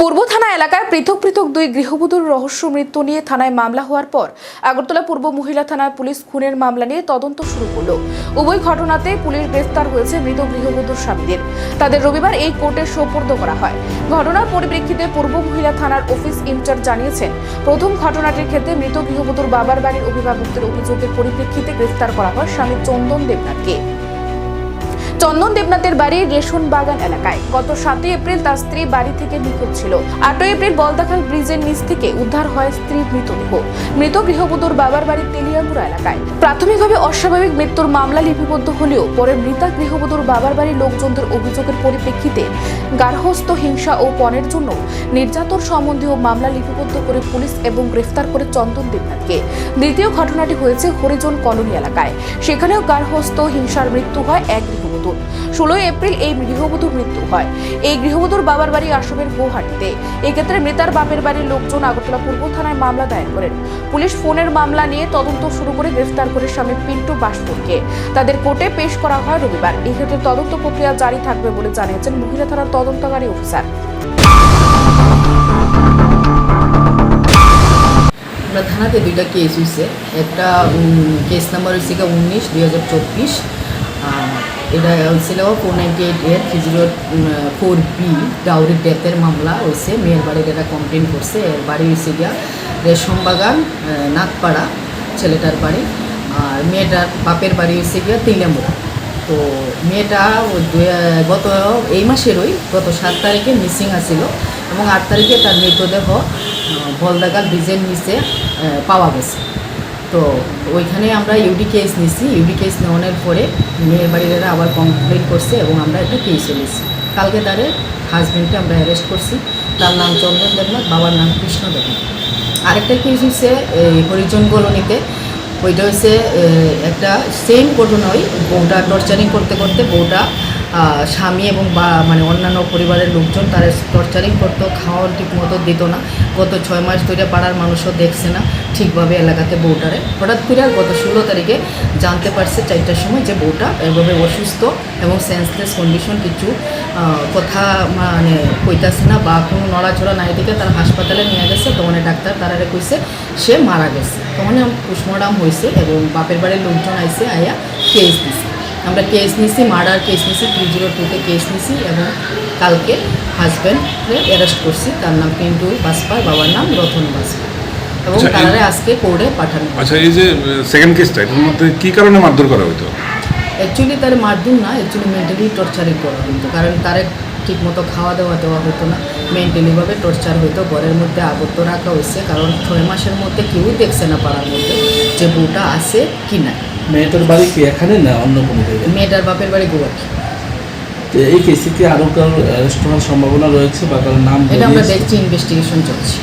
পূর্ব থানা এলাকায় পৃথক পৃথক দুই গৃহবধূর রহস্য মৃত্যু নিয়ে থানায় মামলা হওয়ার পর আগরতলা পূর্ব মহিলা থানার পুলিশ খুনের মামলা নিয়ে তদন্ত শুরু করল। উভয় ঘটনাতে পুলিশ গ্রেফতার হয়েছে মৃত গৃহবধূর স্বামীদের। তাদের রবিবার এই কোর্টে সোপর্দ করা হয়। ঘটনার পরিপ্রেক্ষিতে পূর্ব মহিলা থানার অফিস ইনচার্জ জানিয়েছেন, প্রথম ঘটনাটির ক্ষেত্রে মৃত গৃহবধূর বাবার বাড়ির অভিভাবকদের অভিযোগের পরিপ্রেক্ষিতে গ্রেফতার করা হয় স্বামী চন্দন দেবনাথকে। চন্দন দেবনাথের বাড়ি রেশন বাগান এলাকায়। গত সাতই এপ্রিল তার স্ত্রী বাড়ি থেকে নিখোঁজ ছিল। আটই এপ্রিল বলদাখাল ব্রিজের নিচ থেকে উদ্ধার হয় স্ত্রীর মৃতদেহ মৃত গৃহবধূর বাবার বাড়ি তেলিয়ামুড়া এলাকায়। প্রাথমিকভাবে অস্বাভাবিক মৃত্যুর মামলা লিপিবদ্ধ হলেও পরে মৃতা গৃহবধূর বাবার বাড়ির লোকজনদের অভিযোগের পরিপ্রেক্ষিতে গার্হস্থ হিংসা ও পণের জন্য নির্যাতন সম্বন্ধীয় মামলা লিপিবদ্ধ করে পুলিশ এবং গ্রেফতার করে চন্দন দেবনাথকে। দ্বিতীয় ঘটনাটি হয়েছে হরিজন কলোনি এলাকায়। সেখানেও গার্হস্থ হিংসার মৃত্যু হয় এক গৃহবধূর। ষোলোই এপ্রিল এই গৃহবধূর মৃত্যু হয়। এই গৃহবধূর বাবার বাড়ি আসামের গুয়াহাটিতে এক্ষেত্রে মৃতার বাপের বাড়ির লোকজন আগরতলা পূর্ব থানায় মামলা দায়ের করেন। পুলিশ ফোনের মামলা নিয়ে তদন্ত শুরু করে গ্রেফতার করে স্বামী পিন্টু বাসপুরকে। তাদের কোর্টে পেশ করা হয় রবিবার। এক্ষেত্রে তদন্ত প্রক্রিয়া জারি থাকবে বলে জানিয়েছেন মহিলা থানার তদন্তকারী অফিসার। আমরা থানাতে দুইটা কেস হয়েছে একটা কেস নাম্বার গিয়ে উনিশ, দুই হাজার চব্বিশ। এটা হয়েছিল ফোর নাইনটি এইট এর three zero four B, dowry ডেথের মামলা হয়েছে। মেয়ের বাড়ির এটা কমপ্লেন করছে, এর বাড়ি হয়েছে গিয়া রেশম বাগান নাগপাড়া ছেলেটার বাড়ি। আর মেয়েটার বাপের বাড়ি হয়েছে গিয়া তিলামুড়া তো মেয়েটা গত এই মাসেরই, গত সাত তারিখে মিসিং আছিল এবং আট তারিখে তার মৃতদেহ বলদাগাল ব্রিজের নিচে পাওয়া গেছে। তো ওইখানে আমরা ইউডি কেস নিছি ইউডি কেস নেওয়ানোর পরে মেয়ের বাড়িরা আবার কমপ্লেন করছে এবং আমরা একটা কেসে নিছি। কালকে তারে হাজব্যান্ডকে আমরা অ্যারেস্ট করছি। তার নাম চন্দন দেবনাথ, বাবার নাম কৃষ্ণ দেবনাথ। আরেকটা কেস হচ্ছে হরিজন কলোনিতে। ওইটা হচ্ছে একটা সেম ঘটনাই বউটা টর্চারিং করতে করতে বউটা স্বামী এবং বা মানে অন্যান্য পরিবারের লোকজন তারা টর্চারিং করতো, খাওয়ার ঠিক মতো দিত না। গত ছয় মাস ধরে পাড়ার মানুষও দেখছে না ঠিকভাবে এলাকাতে বউটারে। হঠাৎ করে আর গত ষোলো তারিখে জানতে পারছে চারটার সময় যে বউটা এভাবে অসুস্থ এবং সেন্সলেস কন্ডিশন কিছু কথা মানে কইতাছে না বা কোনো নড়াচড়া নাই দিকে তার হাসপাতালে নিয়ে গেছে। তখন ডাক্তার তারা কইছে, সে মারা গেছে। তখন পোস্টমর্টম হয়েছে এবং বাপের বাড়ির লোকজন আইসে আইয়া কেস দিছে। আমরা কেস নিছি মার্ডার কেস নিছি থ্রি জিরো টুতে কেস নিছি এবং কালকে হাজব্যান্ডে অ্যারেস্ট করছি। তার নাম পিন্টু বাসপার বাবার নাম রতন বাসপার। এবং আচ্ছা, তারারে আজকে কোর্টে পাঠানো। আচ্ছা এই যে সেকেন্ড কেসটা এটার মধ্যে কি কারণে মারধর করা হইতো? অ্যাকচুয়ালি তার মারধর না অ্যাকচুয়ালি মেন্টালি টর্চারই করা হতো কারণ তারে ঠিক মতো খাওয়া দাওয়া দেওয়া হতো না। মেন্টালিভাবে টর্চার হতো ঘরের মধ্যে আবদ্ধ রাখা হয়েছে কারণ ছয় মাসের মধ্যে কেউই দেখছে না পাড়ার মধ্যে যে বউটা আছে কি না মেয়েটার বাড়ি কি এখানে না অন্য কোনো জায়গায়? মেয়েটার বাপের বাড়ি গোয়াটি তো এই কেসে কি আরও কারও অ্যারেস্ট হওয়ার সম্ভাবনা রয়েছে বা কারোর নাম এটা আমরা দেখছি ইনভেস্টিগেশন চলছে।